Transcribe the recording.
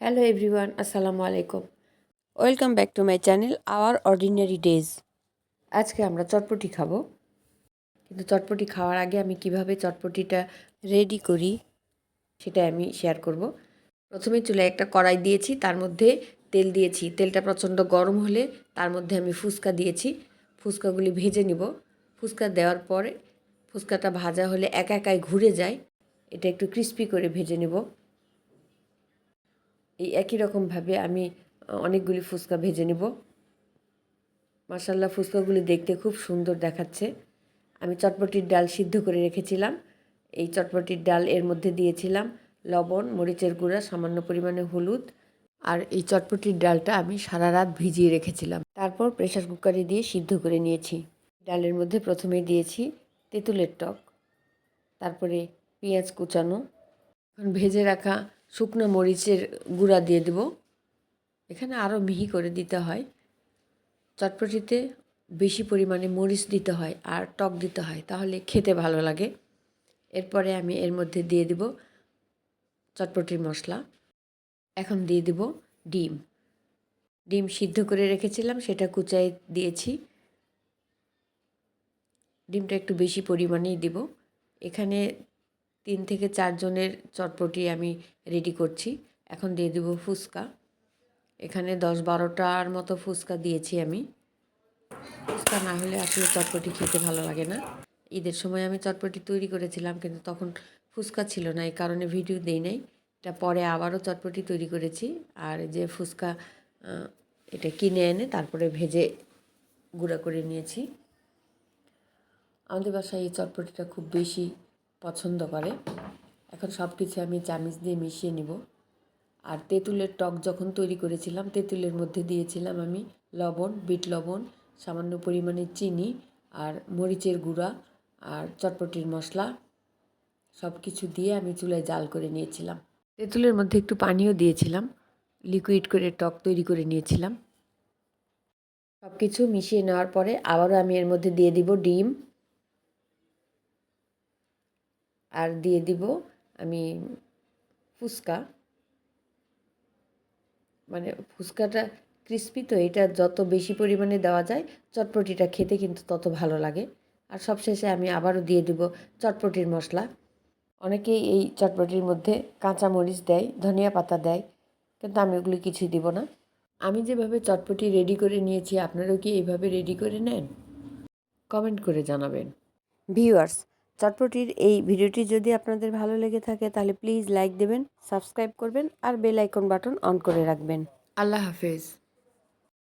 Hello everyone আসসালামু আলাইকুম welcome back to my channel our ordinary days আজকে আমরা চটপটি খাব। কিন্তু চটপটি খাওয়ার আগে আমি কীভাবে চটপটিটা রেডি করি সেটা আমি শেয়ার করব। প্রথমে চুলায় একটা কড়াই দিয়েছি, তার মধ্যে তেল দিয়েছি। তেলটা প্রচণ্ড গরম হলে তার মধ্যে আমি ফুচকা দিয়েছি। ফুচকাগুলি ভেজে নিব। ফুচকা দেওয়ার পরে ফুচকাটা ভাজা হলে একা একাই ঘুরে যায়। এটা একটু ক্রিস্পি করে ভেজে নেব। এই একই রকমভাবে আমি অনেকগুলি ফুচকা ভেজে নেব। মাসাল্লাহ ফুচকাগুলি দেখতে খুব সুন্দর দেখাচ্ছে। আমি চটপটির ডাল সিদ্ধ করে রেখেছিলাম। এই চটপটির ডাল এর মধ্যে দিয়েছিলাম লবণ, মরিচের গুঁড়া, সামান্য পরিমাণে হলুদ আর এই চটপটির ডালটা আমি সারা রাত ভিজিয়ে রেখেছিলাম। তারপর প্রেশার কুকারে দিয়ে সিদ্ধ করে নিয়েছি। ডালের মধ্যে প্রথমে দিয়েছি তেঁতুলের টক, তারপরে পেঁয়াজ কুচানো ভেজে রাখা শুকনো মরিচের গুঁড়া দিয়ে দেব। এখানে আরও মিহি করে দিতে হয়। চটপটিতে বেশি পরিমাণে মরিচ দিতে হয় আর টক দিতে হয়, তাহলে খেতে ভালো লাগে। এরপরে আমি এর মধ্যে দিয়ে দেব চটপটির মশলা। এখন দিয়ে দেব ডিম। ডিম সিদ্ধ করে রেখেছিলাম, সেটা কুচাই দিয়েছি। ডিমটা একটু বেশি পরিমাণেই দেব। এখানে তিন থেকে চারজনের চটপটি আমি রেডি করছি। এখন দিয়ে দেবো ফুচকা। এখানে দশ বারোটার মতো ফুচকা দিয়েছি আমি। ফুচকা না হলে আসলে চটপটি খেতে ভালো লাগে না। ঈদের সময় আমি চটপটি তৈরি করেছিলাম, কিন্তু তখন ফুচকা ছিল না, এই কারণে ভিডিও দেই নাই। এটা পরে আবারও চটপটি তৈরি করেছি। আর যে ফুচকা এটা কিনে এনে তারপরে ভেজে গুঁড়া করে নিয়েছি। আমাদের বাসায় এই চটপটিটা খুব বেশি পছন্দ করে। এখন সব কিছু আমি চামিচ দিয়ে মিশিয়ে নিব। আর তেঁতুলের টক যখন তৈরি করেছিলাম, তেঁতুলের মধ্যে দিয়েছিলাম আমি লবণ, বিট লবণ, সামান্য পরিমাণে চিনি আর মরিচের গুঁড়া আর চটপটির মশলা। সব কিছু দিয়ে আমি চুলায় জাল করে নিয়েছিলাম। তেঁতুলের মধ্যে একটু পানিও দিয়েছিলাম। লিকুইড করে টক তৈরি করে নিয়েছিলাম। সব কিছু মিশিয়ে নেওয়ার পরে আবারও আমি এর মধ্যে দিয়ে দিব ডিম। আর দিয়ে দিব আমি ফুচকা। মানে ফুচকাটা ক্রিস্পি তো, এটা যত বেশি পরিমাণে দেওয়া যায়, চটপটিটা খেতে কিন্তু তত ভালো লাগে। আর সবশেষে আমি আবারও দিয়ে দিব চটপটির মশলা। অনেকেই এই চটপটির মধ্যে কাঁচা মরিচ দেয়, ধনিয়া পাতা দেয়, কিন্তু আমি ওগুলি কিছুই দিব না। আমি যেভাবে চটপটি রেডি করে নিয়েছি, আপনারাও কি এইভাবে রেডি করে নেন? কমেন্ট করে জানাবেন। ভিউয়ার্স চটপটির এই ভিডিওটি যদি আপনাদের ভালো লেগে থাকে, তাহলে প্লিজ লাইক দেবেন সাবস্ক্রাইব করবেন, আর বেল আইকন বাটন অন করে রাখবেন। আল্লাহ হাফেজ।